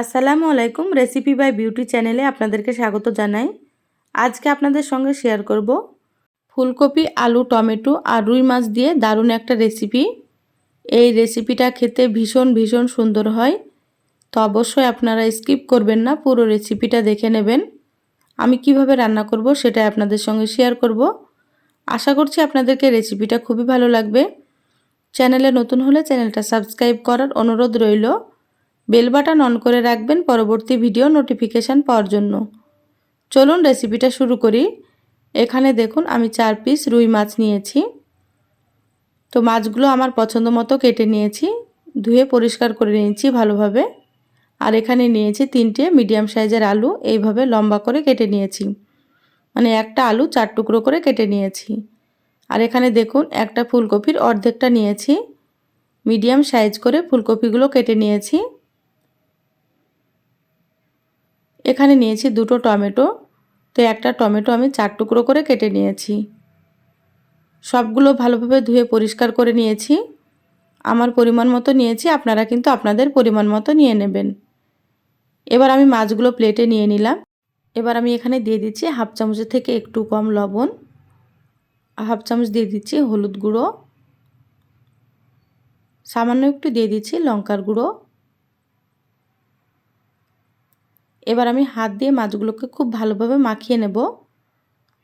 আসসালামু আলাইকুম recipe by beauty চ্যানেলে আপনাদেরকে স্বাগত জানাই। আজকে আপনাদের সঙ্গে শেয়ার করব ফুলকপি, আলু, টমেটো আর রুই মাছ দিয়ে দারুণ একটা রেসিপি এই রেসিপিটা খেতে ভীষণ ভীষণ সুন্দর হয়। তো অবশ্যই আপনারা স্কিপ করবেন না, পুরো রেসিপিটা দেখে নেবেন। আমি কীভাবে রান্না করব সেটা আপনাদের সঙ্গে শেয়ার করব। আশা করছি আপনাদেরকে রেসিপিটা খুবই ভালো লাগবে। চ্যানেলে নতুন হলে চ্যানেলটা সাবস্ক্রাইব করার অনুরোধ রইল। বেল বাটন অন করে রাখবেন পরবর্তী ভিডিও নোটিফিকেশান পাওয়ার জন্য। চলুন রেসিপিটা শুরু করি। এখানে দেখুন, আমি চার পিস রুই মাছ নিয়েছি। তো মাছগুলো আমার পছন্দ মতো কেটে নিয়েছি, ধুয়ে পরিষ্কার করে নিয়েছি ভালোভাবে। আর এখানে নিয়েছি তিনটে মিডিয়াম সাইজের আলু, এইভাবে লম্বা করে কেটে নিয়েছি। মানে একটা আলু চার টুকরো করে কেটে নিয়েছি। আর এখানে দেখুন, একটা ফুলকপির অর্ধেকটা নিয়েছি। মিডিয়াম সাইজ করে ফুলকপিগুলো কেটে নিয়েছি। এখানে নিয়েছি দুটো টমেটো। তো একটা টমেটো আমি চার টুকরো করে কেটে নিয়েছি। সবগুলো ভালোভাবে ধুয়ে পরিষ্কার করে নিয়েছি। আমার পরিমাণ মতো নিয়েছি, আপনারা কিন্তু আপনাদের পরিমাণ মতো নিয়ে নেবেন। এবার আমি মাছগুলো প্লেটে নিয়ে নিলাম। এবার আমি এখানে দিয়ে দিচ্ছি হাফ চামচের থেকে একটু কম লবণ। হাফ চামচ দিয়ে দিচ্ছি হলুদ গুঁড়ো। সামান্য একটু দিয়ে দিচ্ছি লঙ্কার গুঁড়ো। এবার আমি হাত দিয়ে মাছগুলোকে খুব ভালোভাবে মাখিয়ে নেব।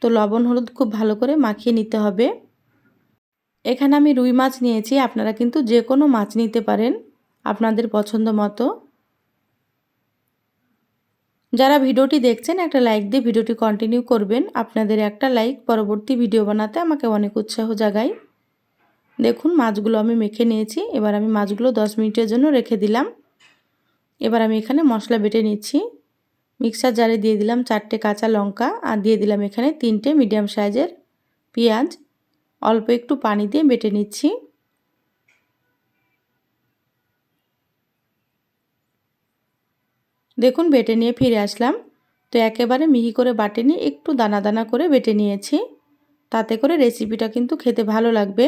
তো লবণ, হলুদ খুব ভালো করে মাখিয়ে নিতে হবে। এখানে আমি রুই মাছ নিয়েছি, আপনারা কিন্তু যে কোনো মাছ নিতে পারেন আপনাদের পছন্দ মতো। যারা ভিডিওটি দেখছেন, একটা লাইক দিয়ে ভিডিওটি কন্টিনিউ করবেন। আপনাদের একটা লাইক পরবর্তী ভিডিও বানাতে আমাকে অনেক উৎসাহ জাগায়। দেখুন, মাছগুলো আমি মেখে নিয়েছি, এবার আমি মাছগুলো দশ মিনিটের জন্য রেখে দিলাম। এবার আমি এখানে মশলা বেটে নিচ্ছি। মিক্সার জারে দিয়ে দিলাম চারটে কাঁচা লঙ্কা আর দিয়ে দিলাম এখানে তিনটে মিডিয়াম সাইজের পেঁয়াজ। অল্প একটু পানি দিয়ে বেটে নিচ্ছি। দেখুন বেটে নিয়ে ফিরে আসলাম। তো একেবারে মিহি করে বাটেনি, একটু দানা দানা করে বেটে নিয়েছি। তাতে করে রেসিপিটা কিন্তু খেতে ভালো লাগবে।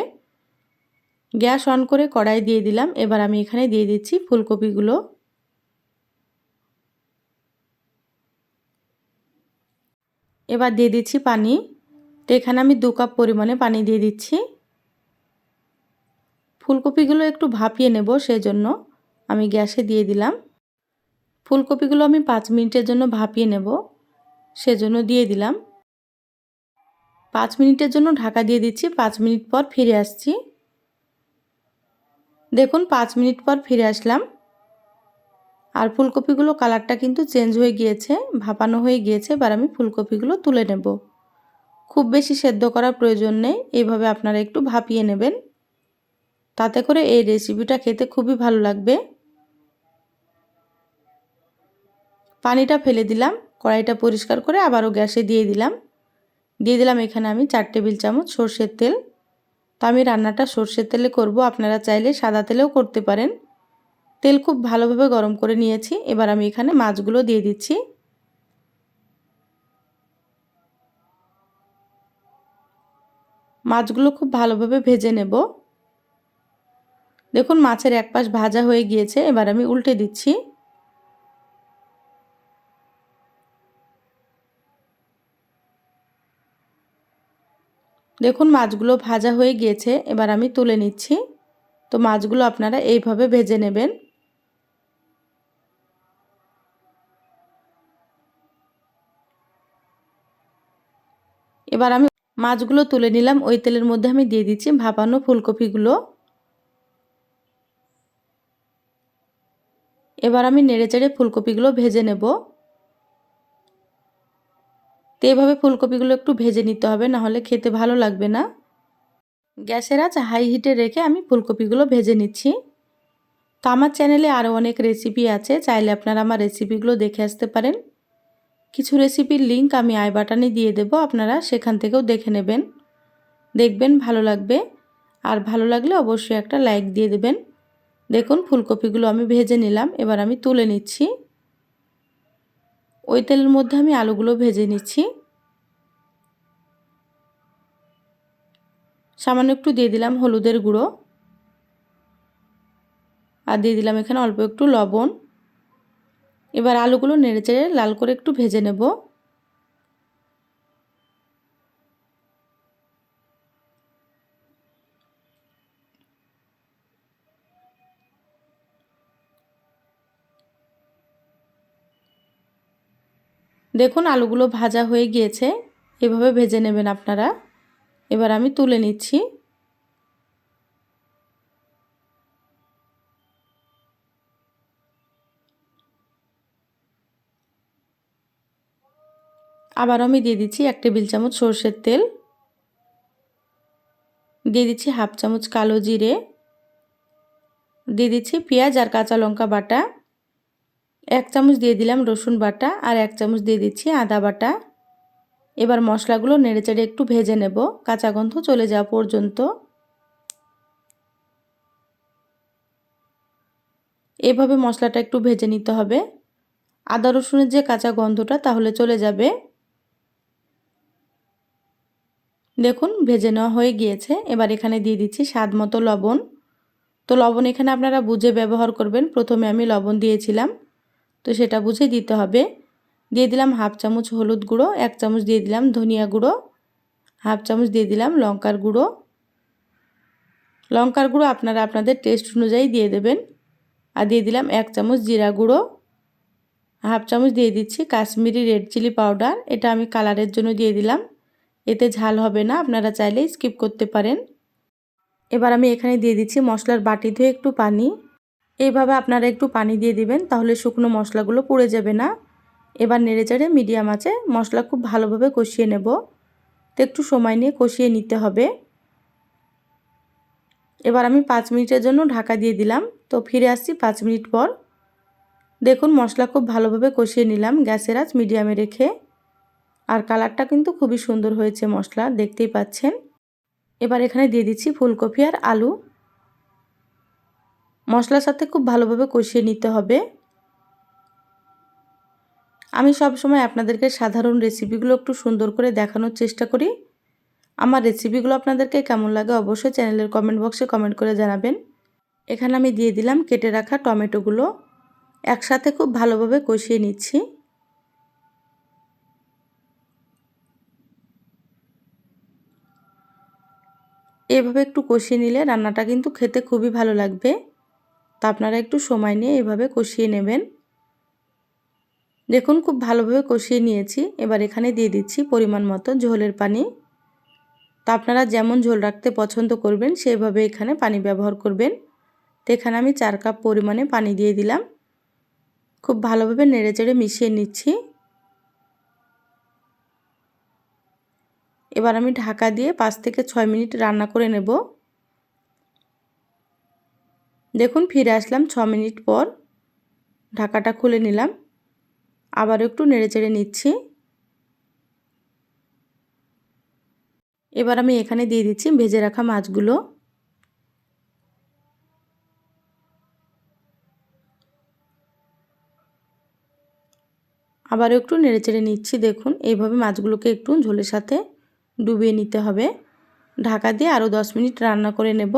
গ্যাস অন করে কড়াই দিয়ে দিলাম। এবার আমি এখানে দিয়ে দিচ্ছি ফুলকপিগুলো। এবার দিয়ে দিচ্ছি পানি। তো এখানে আমি দু কাপ পরিমাণে পানি দিয়ে দিচ্ছি। ফুলকপিগুলো একটু ভাপিয়ে নেব, সেজন্য আমি গ্যাসে দিয়ে দিলাম। ফুলকপিগুলো আমি পাঁচ মিনিটের জন্য ভাপিয়ে নেব, সেজন্য দিয়ে দিলাম। পাঁচ মিনিটের জন্য ঢাকা দিয়ে দিচ্ছি, পাঁচ মিনিট পর ফিরে আসছি। দেখুন, পাঁচ মিনিট পর ফিরে আসলাম। আর ফুলকপিগুলো কালারটা কিন্তু চেঞ্জ হয়ে গিয়েছে, ভাপানো হয়ে গিয়েছে, এবার আমি ফুলকপিগুলো তুলে নেব। খুব বেশি সেদ্ধ করার প্রয়োজন নেই এইভাবে আপনারা একটু ভাপিয়ে নেবেন। তাতে করে এই রেসিপিটা খেতে খুবই ভালো লাগবে। পানিটা ফেলে দিলাম, কড়াইটা পরিষ্কার করে আবারও গ্যাসে দিয়ে দিলাম। দিয়ে দিলাম এখানে আমি চার টেবিল চামচ সর্ষের তেল। তো আমি রান্নাটা সর্ষের তেলে করব, আপনারা চাইলে সাদা তেলেও করতে পারেন। তেল খুব ভালোভাবে গরম করে নিয়েছি। এবার আমি এখানে মাছগুলো দিয়ে দিচ্ছি। মাছগুলো খুব ভালোভাবে ভেজে নেব। দেখুন, মাছের এক পাশ ভাজা হয়ে গিয়েছে। এবার আমি উল্টে দিচ্ছি। দেখুন, মাছগুলো ভাজা হয়ে গিয়েছে। এবার আমি তুলে নিচ্ছি। তো মাছগুলো আপনারা এইভাবে ভেজে নেবেন। এবার আমি মাছগুলো তুলে নিলাম। ওই তেলের মধ্যে আমি দিয়ে দিচ্ছি ভাপানো ফুলকপিগুলো। এবার আমি নেড়ে চেড়ে ফুলকপিগুলো ভেজে নেব। তো এভাবে ফুলকপিগুলো একটু ভেজে নিতে হবে নাহলে খেতে ভালো লাগবে না। গ্যাসের আঁচ হাই হিটে রেখে আমি ফুলকপিগুলো ভেজে নিচ্ছি। তো আমার চ্যানেলে আরও অনেক রেসিপি আছে, চাইলে আপনারা আমার রেসিপিগুলো দেখে আসতে পারেন। কিছু রেসিপির লিঙ্ক আমি আই বাটানে দিয়ে দেব, আপনারা সেখান থেকেও দেখে নেবেন। দেখবেন ভালো লাগবে, আর ভালো লাগলে অবশ্যই একটা লাইক দিয়ে দেবেন। দেখুন, ফুলকপিগুলো আমি ভেজে নিলাম, এবার আমি তুলে নিচ্ছি। ওই তেলের মধ্যে আমি আলুগুলো ভেজে নিচ্ছি। সামান্য একটু দিয়ে দিলাম হলুদের গুঁড়ো। আর দিয়ে দিলাম এখানে অল্প একটু লবণ। এবার আলুগুলো নেড়েচেড়ে লাল করে একটু ভেজে নেব। দেখুন আলুগুলো ভাজা হয়ে গিয়েছে, এভাবে ভেজে নেবেন আপনারা। এবার আমি তুলে নিচ্ছি। আবার আমি দিয়ে দিচ্ছি এক টেবিল চামচ সর্ষের তেল। দিয়ে দিচ্ছি হাফ চামচ কালো জিরে। দিয়ে দিচ্ছি পেঁয়াজ আর কাঁচা লঙ্কা বাটা। এক চামচ দিয়ে দিলাম রসুন বাটা আর এক চামচ দিয়ে দিচ্ছি আদা বাটা। এবার মশলাগুলো নেড়েচেড়ে একটু ভেজে নেব। কাঁচা গন্ধ চলে যাওয়া পর্যন্ত। এভাবে মশলাটা একটু ভেজে নিতে হবে। আদা রসুনের যে কাঁচা গন্ধটা তাহলে চলে যাবে। দেখুন, ভেজে নেওয়া হয়ে গিয়েছে। এবার এখানে দিয়ে দিচ্ছি স্বাদ মতো লবণ। তো লবণ এখানে আপনারা বুঝে ব্যবহার করবেন। প্রথমে আমি লবণ দিয়েছিলাম। তো সেটা বুঝে দিতে হবে। দিয়ে দিলাম হাফ চামচ হলুদ গুঁড়ো, এক চামচ দিয়ে দিলাম ধনিয়া গুঁড়ো, হাফ চামচ দিয়ে দিলাম লঙ্কার গুঁড়ো। লঙ্কার গুঁড়ো আপনারা আপনাদের টেস্ট অনুযায়ী দিয়ে দেবেন। আর দিয়ে দিলাম এক চামচ জিরা গুঁড়ো। হাফ চামচ দিয়ে দিচ্ছি কাশ্মীরি রেড চিলি পাউডার। এটা আমি কালারের জন্য দিয়ে দিলাম। এতে ঝাল হবে না, আপনারা চাইলে স্কিপ করতে পারেন। এবার আমি এখানে দিয়ে দিচ্ছি মশলার বাটি ধুয়ে একটু পানি। এইভাবে আপনারা একটু পানি দিয়ে দিবেন, তাহলে শুকনো মশলাগুলো পুড়ে যাবে না। এবার নেড়ে চেড়ে মিডিয়াম আছে মশলা খুব ভালোভাবে কষিয়ে নেব। তো একটু সময় নিয়ে কষিয়ে নিতে হবে। এবার আমি পাঁচ মিনিটের জন্য ঢাকা দিয়ে দিলাম। তো ফিরে আসছি পাঁচ মিনিট পর। দেখুন মশলা খুব ভালোভাবে কষিয়ে নিলাম, গ্যাসের আঁচ মিডিয়ামে রেখে। আর কালারটা কিন্তু খুবই সুন্দর হয়েছে মশলা, দেখতেই পাচ্ছেন। এবার এখানে দিয়ে দিচ্ছি ফুলকপি আর আলু। মশলার সাথে খুব ভালোভাবে কষিয়ে নিতে হবে। আমি সব সময় আপনাদেরকে সাধারণ রেসিপিগুলো একটু সুন্দর করে দেখানোর চেষ্টা করি। আমার রেসিপিগুলো আপনাদেরকে কেমন লাগে অবশ্যই চ্যানেলের কমেন্ট বক্সে কমেন্ট করে জানাবেন। এখানে আমি দিয়ে দিলাম কেটে রাখা টমেটোগুলো। একসাথে খুব ভালোভাবে কষিয়ে নিচ্ছি। এভাবে একটু কষিয়ে নিলে রান্নাটা কিন্তু খেতে খুবই ভালো লাগবে। তা আপনারা একটু সময় নিয়ে এভাবে কষিয়ে নেবেন। দেখুন, খুব ভালোভাবে কষিয়ে নিয়েছি। এবার এখানে দিয়ে দিচ্ছি পরিমাণ মতো ঝোলের পানি। তা আপনারা যেমন ঝোল রাখতে পছন্দ করবেন, সেভাবে এখানে পানি ব্যবহার করবেন। তো এখানে আমি চার কাপ পরিমাণে পানি দিয়ে দিলাম। খুব ভালোভাবে নেড়েচেড়ে মিশিয়ে নিচ্ছি। এবার আমি ঢাকা দিয়ে পাঁচ থেকে ছয় মিনিট রান্না করে নেব। দেখুন, ফিরে আসলাম ছ মিনিট পর। ঢাকাটা খুলে নিলাম। আবার একটু নেড়েচেড়ে নিচ্ছি। এবার আমি এখানে দিয়ে দিচ্ছি ভেজে রাখা মাছগুলো। আবার একটু নেড়েচেড়ে নিচ্ছি, দেখুন। এইভাবে মাছগুলোকে একটু ঝোলের সাথে ডুবিয়ে নিতে হবে। ঢাকা দিয়ে আরও দশ মিনিট রান্না করে নেব।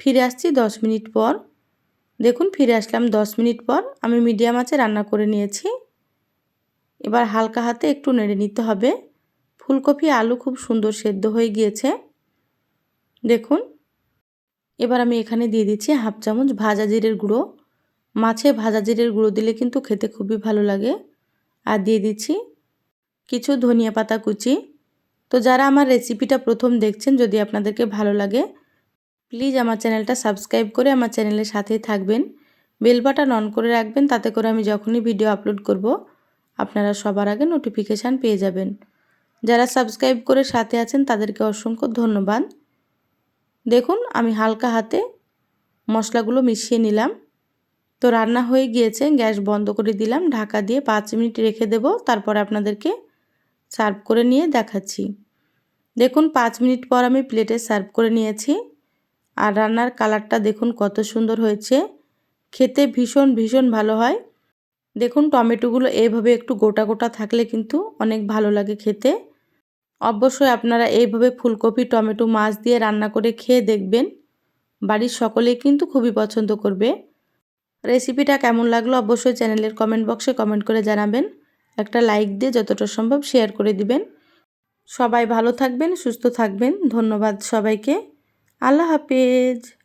ফিরে আসছি দশ মিনিট পর। দেখুন, ফিরে আসলাম দশ মিনিট পর। আমি মিডিয়াম আঁচে রান্না করে নিয়েছি। এবার হালকা হাতে একটু নেড়ে নিতে হবে। ফুলকপি, আলু খুব সুন্দর সেদ্ধ হয়ে গিয়েছে। দেখুন, এবার আমি এখানে দিয়ে দিচ্ছি হাফ চামচ ভাজা জিরের গুঁড়ো। মাছে ভাজা জিরের গুঁড়ো দিলে কিন্তু খেতে খুবই ভালো লাগে। আর দিয়ে দিচ্ছি কিছু ধনিয়া পাতা কুচি। তো যারা আমার রেসিপিটা প্রথম দেখছেন, যদি আপনাদেরকে ভালো লাগে প্লিজ আমার চ্যানেলটা সাবস্ক্রাইব করে আমার চ্যানেলের সাথেই থাকবেন। বেল বাটন অন করে রাখবেন, তাতে করে আমি যখনই ভিডিও আপলোড করব, আপনারা সবার আগে নোটিফিকেশান পেয়ে যাবেন। যারা সাবস্ক্রাইব করে সাথে আছেন, তাদেরকে অসংখ্য ধন্যবাদ। দেখুন, আমি হালকা হাতে মশলাগুলো মিশিয়ে নিলাম। তো রান্না হয়ে গিয়েছে, গ্যাস বন্ধ করে দিলাম, ঢাকা দিয়ে পাঁচ মিনিট রেখে দেব, তারপর আপনাদেরকে সার্ভ করে নিয়ে দেখাচ্ছি। দেখুন, পাঁচ মিনিট পর আমি প্লেটে সার্ভ করে নিয়েছি। আর রান্নার কালারটা দেখুন কত সুন্দর হয়েছে। খেতে ভীষণ ভীষণ ভালো হয়। দেখুন, টমেটোগুলো এইভাবে একটু গোটা গোটা থাকলে কিন্তু অনেক ভালো লাগে খেতে। অবশ্যই আপনারা এইভাবে ফুলকপি, টমেটো, মাছ দিয়ে রান্না করে খেয়ে দেখবেন। বাড়ির সকলেই কিন্তু খুবই পছন্দ করবে। রেসিপিটা কেমন লাগল অবশ্যই চ্যানেলের কমেন্ট বক্সে কমেন্ট করে জানাবেন। একটা লাইক দিয়ে যতটা সম্ভব শেয়ার করে দিবেন। সবাই ভালো থাকবেন, সুস্থ থাকবেন। ধন্যবাদ সবাইকে। আল্লাহ হাফেজ।